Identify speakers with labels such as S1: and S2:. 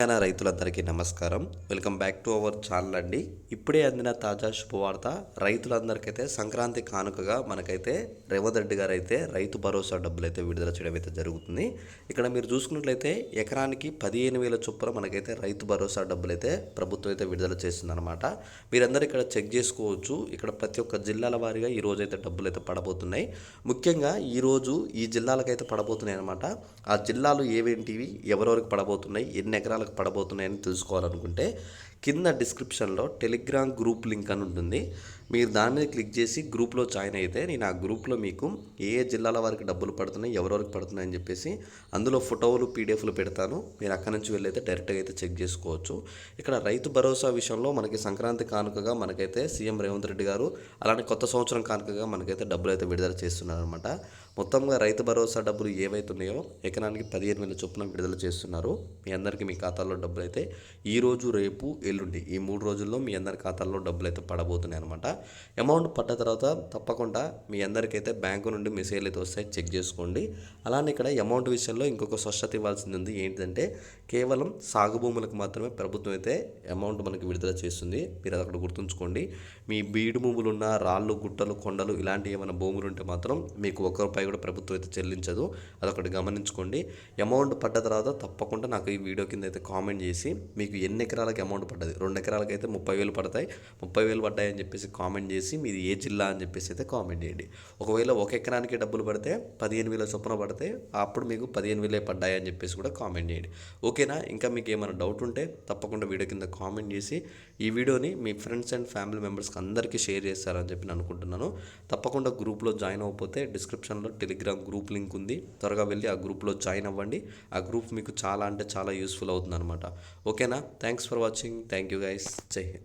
S1: తెలంగాణ రైతులందరికీ నమస్కారం. Welcome back to our channel అండి. ఇప్పుడే అందిన తాజా శుభవార్త రైతులందరికైతే సంక్రాంతి కానుకగా మనకైతే రేవంత్ రెడ్డి గారు అయితే రైతు భరోసా డబ్బులు అయితే విడుదల చేయడం అయితే జరుగుతుంది. ఇక్కడ మీరు చూసుకున్నట్లయితే ఎకరానికి పదిహేను వేల చొప్పున మనకైతే రైతు భరోసా డబ్బులు అయితే ప్రభుత్వం అయితే విడుదల చేసిందనమాట మీరందరూ ఇక్కడ చెక్ చేసుకోవచ్చు. ఇక్కడ ప్రతి ఒక్క జిల్లాల వారీగా ఈ రోజు అయితే డబ్బులు అయితే పడబోతున్నాయి. ముఖ్యంగా ఈ రోజు ఈ జిల్లాలకైతే పడబోతున్నాయి అనమాట ఆ జిల్లాలు ఏవేంటివి ఎవరెవరికి పడబోతున్నాయి ఎన్ని ఎకరాలకు పడబోతున్నాయని తెలుసుకోవాలనుకుంటే కింద డిస్క్రిప్షన్లో టెలిగ్రామ్ గ్రూప్ లింక్ అని ఉంటుంది. మీరు దాని మీద క్లిక్ చేసి గ్రూప్లో జాయిన్ అయితే నేను ఆ గ్రూప్లో మీకు ఏ ఏ జిల్లాల వారికి డబ్బులు పడుతున్నాయి ఎవరెవరికి పడుతున్నాయి అని చెప్పేసి అందులో ఫోటోలు పీడిఎఫ్లు పెడతాను. మీరు అక్కడి నుంచి వెళ్ళైతే డైరెక్ట్గా అయితే చెక్ చేసుకోవచ్చు. ఇక్కడ రైతు భరోసా విషయంలో మనకి సంక్రాంతి కానుకగా మనకైతే సీఎం రేవంత్ రెడ్డి గారు అలానే కొత్త సంవత్సరం కానుకగా మనకైతే డబ్బులు అయితే విడుదల చేస్తున్నారు అనమాట మొత్తంగా రైతు భరోసా డబ్బులు ఏవైతున్నాయో ఎకరానికి పదిహేను వేల చొప్పున విడుదల చేస్తున్నారు. మీ అందరికీ మీ ఖాతాలో డబ్బులు అయితే ఈ రోజు రేపు ఎల్లుండి ఈ మూడు రోజుల్లో మీ అందరి ఖాతాల్లో డబ్బులు అయితే పడబోతున్నాయి అనమాట అమౌంట్ పడ్డ తర్వాత తప్పకుండా మీ అందరికైతే బ్యాంకు నుండి మెసేజ్లు అయితే వస్తాయి. చెక్ చేసుకోండి. అలానే ఇక్కడ అమౌంట్ విషయంలో ఇంకొక స్పష్టత ఇవ్వాల్సింది ఉంది. ఏంటంటే కేవలం సాగు భూములకు మాత్రమే ప్రభుత్వం అయితే అమౌంట్ మనకి విడుదల చేస్తుంది. మీరు అది అక్కడ గుర్తుంచుకోండి. మీ బీడు భూములు ఉన్న రాళ్ళు గుట్టలు కొండలు ఇలాంటి ఏమైనా భూములు ఉంటే మాత్రం మీకు ఒక్క రూపాయి కూడా ప్రభుత్వం అయితే చెల్లించదు. అదొకటి గమనించుకోండి. అమౌంట్ పడ్డ తర్వాత తప్పకుండా నాకు ఈ వీడియో కింద అయితే కామెంట్ చేసి మీకు ఎన్ని ఎకరాలకి అమౌంట్ పడ్డది. రెండు ఎకరాలకి అయితే ముప్పై వేలు పడతాయి. ముప్పై వేలు పడ్డాయి అని చెప్పేసి కామెంట్ చేసి మీది ఏ జిల్లా అని చెప్పేసి అయితే కామెంట్ చేయండి. ఒకవేళ ఒక ఎకరానికి డబ్బులు పడితే పదిహేను వేల చొప్పున పడితే అప్పుడు మీకు పదిహేను వేలే పడ్డాయి అని చెప్పేసి కూడా కామెంట్ చేయండి. ఓకేనా? ఇంకా మీకు ఏమైనా డౌట్ ఉంటే తప్పకుండా వీడియో కింద కామెంట్ చేసి ఈ వీడియోని మీ ఫ్రెండ్స్ అండ్ ఫ్యామిలీ మెంబర్స్కి అందరికీ షేర్ చేస్తారని చెప్పి నేను అనుకుంటున్నాను. తప్పకుండా గ్రూప్లో జాయిన్ అవ్వకపోతే డిస్క్రిప్షన్లో టెలిగ్రామ్ గ్రూప్ లింక్ ఉంది. త్వరగా వెళ్ళి ఆ గ్రూప్లో జాయిన్ అవ్వండి. ఆ గ్రూప్ మీకు చాలా అంటే చాలా యూస్ఫుల్ అవుతుంది అనమాట ఓకేనా? Thanks for watching. Thank you guys. Jai